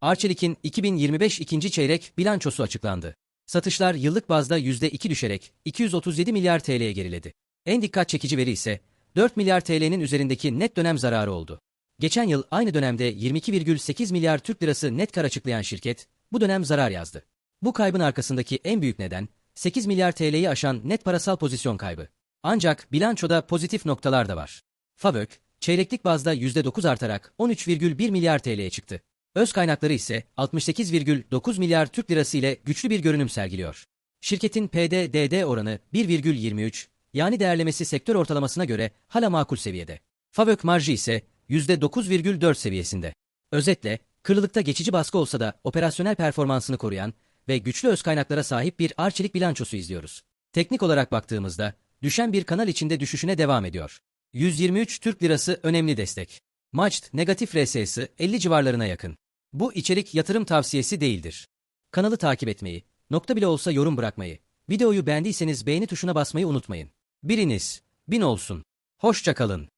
Arçelik'in 2025 ikinci çeyrek bilançosu açıklandı. Satışlar yıllık bazda %2 düşerek 237 milyar TL'ye geriledi. En dikkat çekici veri ise 4 milyar TL'nin üzerindeki net dönem zararı oldu. Geçen yıl aynı dönemde 22,8 milyar Türk lirası net kar açıklayan şirket bu dönem zarar yazdı. Bu kaybın arkasındaki en büyük neden 8 milyar TL'yi aşan net parasal pozisyon kaybı. Ancak bilançoda pozitif noktalar da var. FAVÖK, çeyreklik bazda %9 artarak 13,1 milyar TL'ye çıktı. Öz kaynakları ise 68,9 milyar Türk lirası ile güçlü bir görünüm sergiliyor. Şirketin PDDD oranı 1,23, yani değerlemesi sektör ortalamasına göre hala makul seviyede. FAVÖK marjı ise %9,4 seviyesinde. Özetle, kırlılıkta geçici baskı olsa da operasyonel performansını koruyan ve güçlü öz kaynaklara sahip bir arçelik bilançosu izliyoruz. Teknik olarak baktığımızda, düşen bir kanal içinde düşüşüne devam ediyor. 123 Türk Lirası önemli destek. Maçt negatif RSS'i 50 civarlarına yakın. Bu içerik yatırım tavsiyesi değildir. Kanalı takip etmeyi, nokta bile olsa yorum bırakmayı, videoyu beğendiyseniz beğeni tuşuna basmayı unutmayın. Biriniz, bin olsun. Hoşça kalın.